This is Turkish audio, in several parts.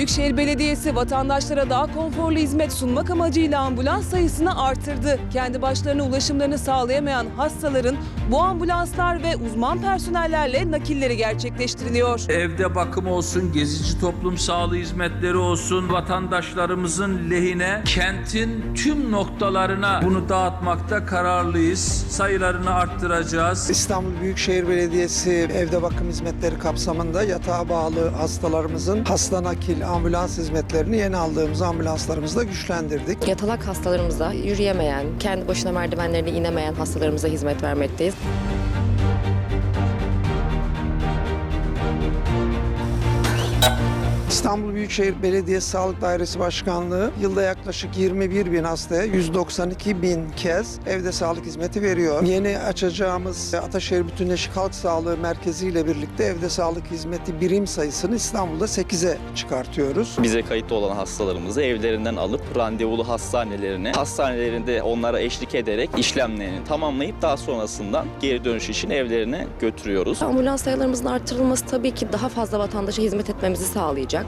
Büyükşehir Belediyesi vatandaşlara daha konforlu hizmet sunmak amacıyla ambulans sayısını artırdı. Kendi başlarına ulaşımlarını sağlayamayan hastaların bu ambulanslar ve uzman personellerle nakilleri gerçekleştiriliyor. Evde bakım olsun, gezici toplum sağlığı hizmetleri olsun, vatandaşlarımızın lehine kentin tüm noktalarına bunu dağıtmakta kararlıyız. Sayılarını arttıracağız. İstanbul Büyükşehir Belediyesi evde bakım hizmetleri kapsamında yatağa bağlı hastalarımızın hasta nakil ambulans hizmetlerini yeni aldığımız ambulanslarımızla güçlendirdik. Yatalak hastalarımıza, yürüyemeyen, kendi başına merdivenlerine inemeyen hastalarımıza hizmet vermekteyiz. İstanbul Büyükşehir Belediyesi Sağlık Dairesi Başkanlığı yılda yaklaşık 21 bin hastaya 192 bin kez evde sağlık hizmeti veriyor. Yeni açacağımız Ataşehir Bütünleşik Halk Sağlığı Merkezi ile birlikte evde sağlık hizmeti birim sayısını İstanbul'da 8'e çıkartıyoruz. Bize kayıtlı olan hastalarımızı evlerinden alıp randevulu hastanelerine, hastanelerinde onlara eşlik ederek işlemlerini tamamlayıp daha sonrasından geri dönüş için evlerine götürüyoruz. Ambulans sayılarımızın artırılması tabii ki daha fazla vatandaşa hizmet etmemizi sağlayacak.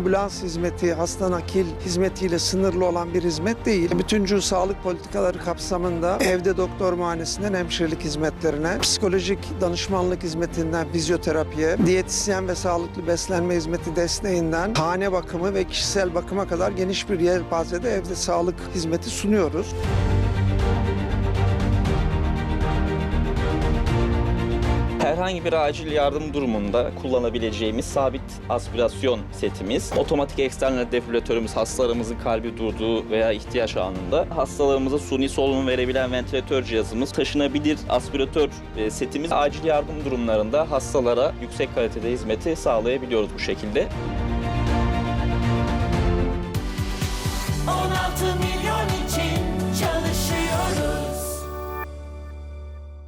Ambulans hizmeti, hasta nakil hizmetiyle sınırlı olan bir hizmet değil. Bütüncül sağlık politikaları kapsamında evde doktor muayenesinden hemşirelik hizmetlerine, psikolojik danışmanlık hizmetinden fizyoterapiye, diyetisyen ve sağlıklı beslenme hizmeti desteğinden hane bakımı ve kişisel bakıma kadar geniş bir yelpazede evde sağlık hizmeti sunuyoruz. Herhangi bir acil yardım durumunda kullanabileceğimiz sabit aspirasyon setimiz, otomatik eksternal defibrilatörümüz hastalarımızın kalbi durduğu veya ihtiyaç anında hastalarımıza suni solunum verebilen ventilatör cihazımız, taşınabilir aspiratör e, setimiz acil yardım durumlarında hastalara yüksek kalitede hizmeti sağlayabiliyoruz bu şekilde.